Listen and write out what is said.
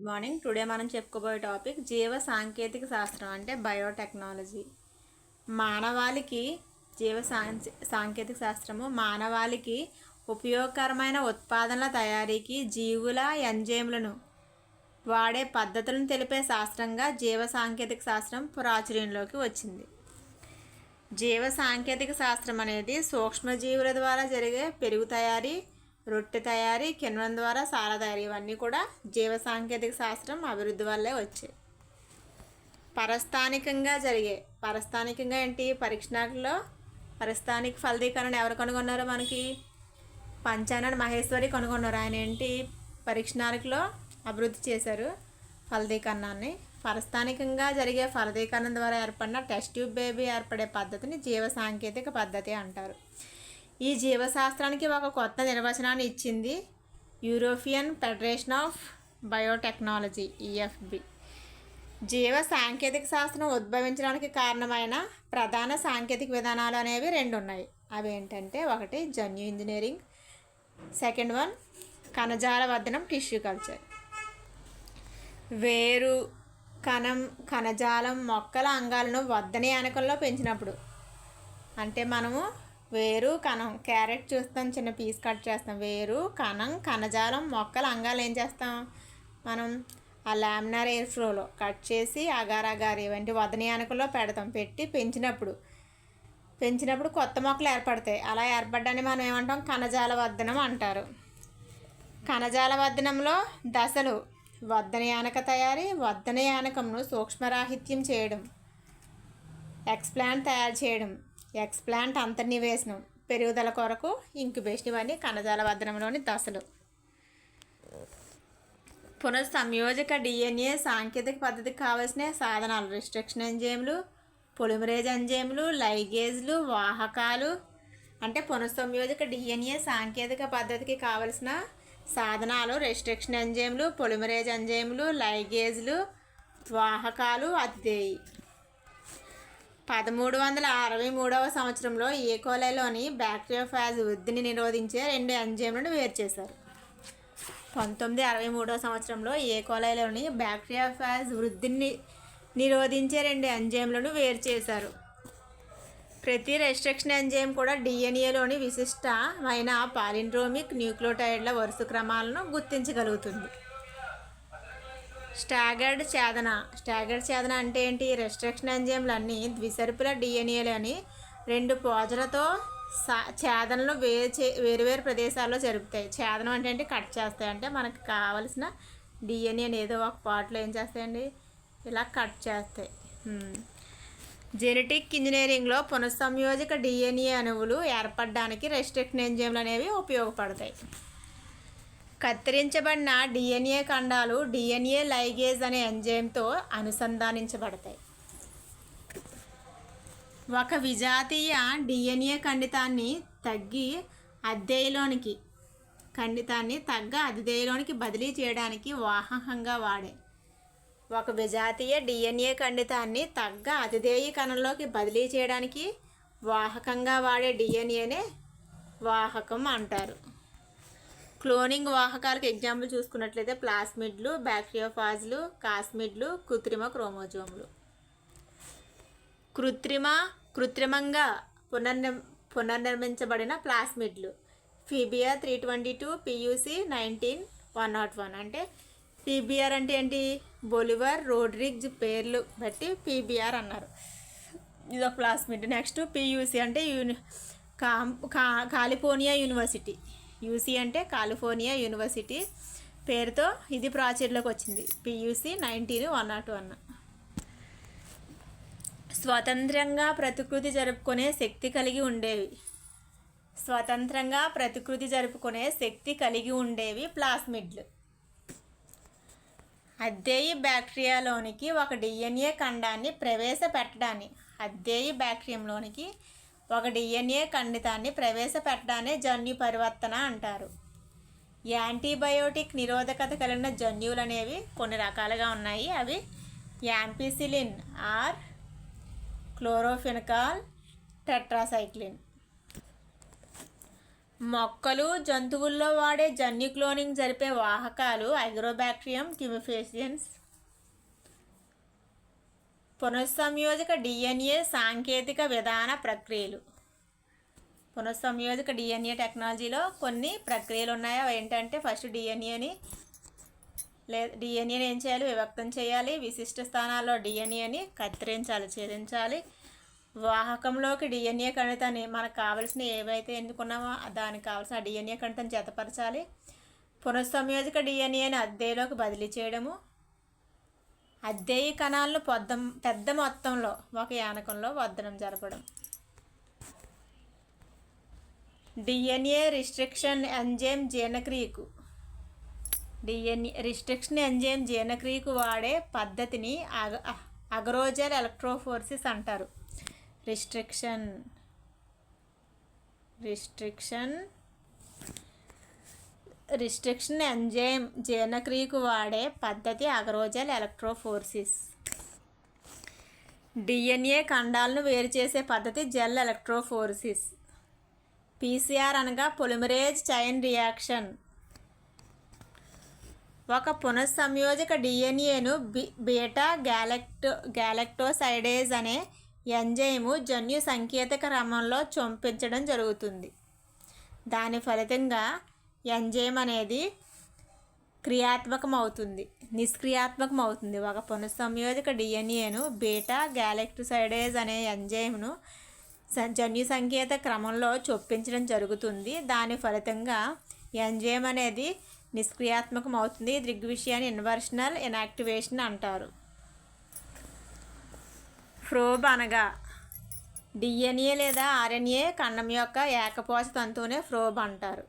Good morning. Today మనం చెప్పుకోబోయే topic జీవ సాంకేతిక శాస్త్రం అంటే బయోటెక్నాలజీ. మానవాళికి జీవ సాంకేతిక శాస్త్రము మానవాళికి ఉపయోగకరమైన ఉత్పాదనల తయారీకి జీవుల ఎంజైమ్లను వాడే పద్ధతులను తెలిపే శాస్త్రంగా జీవ సాంకేతిక శాస్త్రం ప్రాచుర్యంలోకి వచ్చింది. జీవ సాంకేతిక శాస్త్రం అనేది సూక్ష్మజీవుల ద్వారా జరిగే పెరుగు తయారీ రొట్టె తయారీ కిణ్వం ద్వారా సాల తయారీ ఇవన్నీ కూడా జీవ సాంకేతిక శాస్త్రం అభివృద్ధి వల్లే వచ్చాయి. పరస్థానికంగా జరిగే పరస్థానికంగా ఏంటి? పరీక్షణలో పరస్థానిక ఫలదీకరణ ఎవరు కనుగొన్నారో మనకి? పంచానన్ మహేశ్వరి కనుగొన్నారు. ఆయన ఏంటి? పరీక్షణాలకులో అభివృద్ధి చేశారు ఫలదీకరణాన్ని. పరస్థానికంగా జరిగే ఫలదీకరణం ద్వారా ఏర్పడిన టెస్ట్ ట్యూబ్ బేబీ ఏర్పడే పద్ధతిని జీవ సాంకేతిక పద్ధతి అంటారు. ఈ జీవశాస్త్రానికి ఒక కొత్త నిర్వచనాన్ని ఇచ్చింది European Federation of biotechnology EFB జీవ సాంకేతిక శాస్త్రం ఉద్భవించడానికి కారణమైన ప్రధాన సాంకేతిక విధానాలు అనేవి రెండు ఉన్నాయి అవి ఏంటంటే ఒకటి జన్యు ఇంజనీరింగ్ సెకండ్ వన్ కణజాల వర్ధనం టిష్యూ కల్చర్. వేరు కణం కణజాలం మొక్కల అంగాలను వద్దని అనకంలో పెంచినప్పుడు అంటే మనము వేరు కణం క్యారెట్ చూస్తాం చిన్న పీస్ కట్ చేస్తాం. వేరు కణం కణజాలం మొక్కలు అంగాలు ఏం చేస్తాం? మనం ఆ లామినార్ ఎయిర్ ఫ్లోలో కట్ చేసి అగారగారి అగార్ ఇవంటి వదనీ పెడతాం. పెట్టి పెంచినప్పుడు పెంచినప్పుడు కొత్త మొక్కలు ఏర్పడతాయి. అలా ఏర్పడ్డాన్ని మనం ఏమంటాం? కణజాల వర్ధనం అంటారు. కణజాల వర్ధనంలో దశలు. వద్దనయానక తయారీ వద్దనయానకంను సూక్ష్మరాహిత్యం చేయడం. ఎక్స్ప్లాంట్ తయారు చేయడం. ఎక్స్ప్లాంట్ అంతర్నివేశనం పెరుగుదల కొరకు ఇంక్యుబేషన్ ఇవన్నీ కణజాల వర్ధనంలోని దశలు. పునఃసంయోజక డిఎన్ఏ సాంకేతిక పద్ధతికి కావలసిన సాధనాలు రిస్ట్రిక్షన్ ఎంజైమ్లు పొలిమరేజ్ ఎంజైమ్లు లైగేజ్లు వాహకాలు. అంటే పునఃసంయోజక డిఎన్ఏ సాంకేతిక పద్ధతికి కావలసిన సాధనాలు రెస్ట్రిక్షన్ ఎంజైమ్లు పొలిమరేజ్ ఎంజైమ్లు లైగేజ్లు వాహకాలు అతిథేయి. పదమూడు వందల అరవై మూడవ సంవత్సరంలో ఏకోలైలోని బ్యాక్టీరియోఫాజ్ వృద్ధిని నిరోధించే రెండు ఎంజైమ్లను వేరు చేశారు. పంతొమ్మిది అరవై మూడవ సంవత్సరంలో ఏకోలైలోని బ్యాక్టీరియోఫాజ్ వృద్ధిని నిరోధించే రెండు ఎంజైమ్లను వేరు చేశారు. ప్రతి రెస్ట్రిక్షన్ ఎంజైమ్ కూడా డిఎన్ఏలోని విశిష్టమైన పాలిండ్రోమిక్ న్యూక్లియోటైడ్ల వరుస క్రమాలను గుర్తించగలుగుతుంది. స్టాగర్డ్ ఛేదన. స్టాగర్డ్ ఛేదన అంటే ఏంటి? రెస్ట్రిక్షన్ ఎంజైమ్లు అన్నీ ద్విసర్పుల డిఎన్ఏలని రెండు పోజలతో సా ఛేదనలు వేరు చే వేరువేరు ప్రదేశాల్లో జరుపుతాయి ఛేదనం అంటే ఏంటి? కట్ చేస్తాయి. అంటే మనకు కావలసిన డిఎన్ఏని ఏదో ఒక పార్ట్లో ఏం చేస్తాయండి? ఇలా కట్ చేస్తాయి. జెనెటిక్ ఇంజనీరింగ్లో పునఃసంయోజక డిఎన్ఏ అణువులు ఏర్పడడానికి రెస్ట్రిక్షన్ ఎంజైమ్లు అనేవి ఉపయోగపడతాయి. కత్తిరించబడిన డిఎన్ఏ ఖండాలు డిఎన్ఏ లైగేజ్ అనే ఎంజైమ్తో అనుసంధానించబడతాయి. ఒక విజాతీయ డిఎన్ఏ ఖండితాన్ని తగ్గి అద్దెలోనికి ఖండితాన్ని తగ్గ అద్దెలోనికి బదిలీ చేయడానికి వాహకంగా వాడే. ఒక విజాతీయ డిఎన్ఏ ఖండితాన్ని తగ్గ అతిథేయ కణంలోకి బదిలీ చేయడానికి వాహకంగా వాడే డిఎన్ఏనే వాహకం అంటారు. క్లోనింగ్ వాహకాలకు ఎగ్జాంపుల్ చూసుకున్నట్లయితే ప్లాస్మిడ్లు బ్యాక్టీరియోఫాజ్లు కాస్మిడ్లు కృత్రిమ క్రోమోజోములు. కృత్రిమ కృత్రిమంగా పునర్నిర్ పునర్నిర్మించబడిన ప్లాస్మిడ్లు. PBR three twenty two PUC nineteen one nought one. అంటే పీబీఆర్ అంటే ఏంటి? బొలివర్ రోడ్రిగ్జ్ పేర్లు బట్టి పీబీఆర్ అన్నారు. ఇది ఒక ప్లాస్మిడ్. నెక్స్ట్ పియూసి అంటే యూని కాం కా కాలిఫోర్నియా యూనివర్సిటీ. యూసీ అంటే కాలిఫోర్నియా యూనివర్సిటీ పేరుతో ఇది ప్రాచుర్యలోకి వచ్చింది. PUC nineteen one nought one స్వతంత్రంగా ప్రతికృతి జరుపుకునే శక్తి కలిగి ఉండేవి. స్వతంత్రంగా ప్రతికృతి జరుపుకునే శక్తి కలిగి ఉండేవి ప్లాస్మిడ్లు. అద్దేయి బ్యాక్టీరియాలోనికి ఒక డిఎన్ఏ ఖండాన్ని ప్రవేశపెట్టడాన్ని అద్దేయి బ్యాక్టీరియంలోనికి ఒక డిఎన్ఏ ఖండితాన్ని ప్రవేశపెట్టడాన్ని జన్యు పరివర్తన అంటారు. యాంటీబయోటిక్ నిరోధకత కలిగిన జన్యువులు అనేవి కొన్ని రకాలుగా ఉన్నాయి. అవి యాంపిసిలిన్ ఆర్ క్లోరోఫినకాల్ టెట్రాసైక్లిన్. మొక్కలు జంతువుల్లో వాడే జన్యు క్లోనింగ్ జరిపే వాహకాలు అగ్రోబాక్టీరియం కిమిఫేసియన్స్ పునఃసంయోజక డిఎన్ఏ సాంకేతిక విధాన ప్రక్రియలు. పునఃసంయోజక డిఎన్ఏ టెక్నాలజీలో కొన్ని ప్రక్రియలు ఉన్నాయి? అవి ఏంటంటే ఫస్ట్ డిఎన్ఏని లే డిఎన్ఏని ఏం చేయాలి? విభక్తం చేయాలి. విశిష్ట స్థానాల్లో డిఎన్ఏని కత్తిరించాలి ఛేదించాలి. వాహకంలోకి డిఎన్ఏ కణితాన్ని మనకు కావలసిన ఏవైతే ఎన్నుకున్నామో దానికి కావాల్సిన డిఎన్ఏ కణితాన్ని జతపరచాలి. పునఃసంయోజక డిఎన్ఏని అద్దెలోకి బదిలీ చేయడము అధ్యయ కణాలను పొద్దం పెద్ద మొత్తంలో ఒక యానకంలో వద్దనం జరపడం. డిఎన్ఏ రిస్ట్రిక్షన్ ఎంజైమ్ జీర్ణక్రియకు. డిఎన్ఏ రిస్ట్రిక్షన్ ఎంజైమ్ జీర్ణక్రియకు వాడే పద్ధతిని అగ అగరోజల్ ఎలక్ట్రోఫోర్సిస్ అంటారు. రిస్ట్రిక్షన్ రిస్ట్రిక్షన్ రిస్ట్రిక్షన్ ఎంజైమ్ జీర్ణక్రియకు వాడే పద్ధతి అగరోజల్ ఎలక్ట్రోఫోర్సిస్ డిఎన్ఏ ఖండాలను వేరు చేసే పద్ధతి జెల్ ఎలక్ట్రోఫోర్సిస్ పీసీఆర్ అనగా పొలిమరేజ్ చైన్ రియాక్షన్ ఒక పునఃసంయోజక డిఎన్ఏను బి బీటా గ్యాలెక్టో గ్యాలెక్టోసైడేజ్ అనే ఎంజైము జన్యు సంకేతక క్రమంలో చొంపించడం జరుగుతుంది దాని ఫలితంగా ఎంజైమ్ అనేది క్రియాత్మకం అవుతుంది నిష్క్రియాత్మకం అవుతుంది ఒక పునఃసంయోజక డిఎన్ఏను బీటా గ్యాలెక్టోసైడేజ్ అనే ఎంజైమ్ను జన్యు సంకేత క్రమంలో చొప్పించడం జరుగుతుంది. దాని ఫలితంగా ఎంజైమ్ అనేది నిష్క్రియాత్మకం అవుతుంది దృగ్విషయాన్ని ఇన్వర్షనల్ ఇనాక్టివేషన్ అంటారు. ఫ్రోబ్ అనగా డిఎన్ఏ లేదా ఆర్ఎన్ఏ కన్నం యొక్క ఏకపోచ తంతువునే ఫ్రోబ్ అంటారు.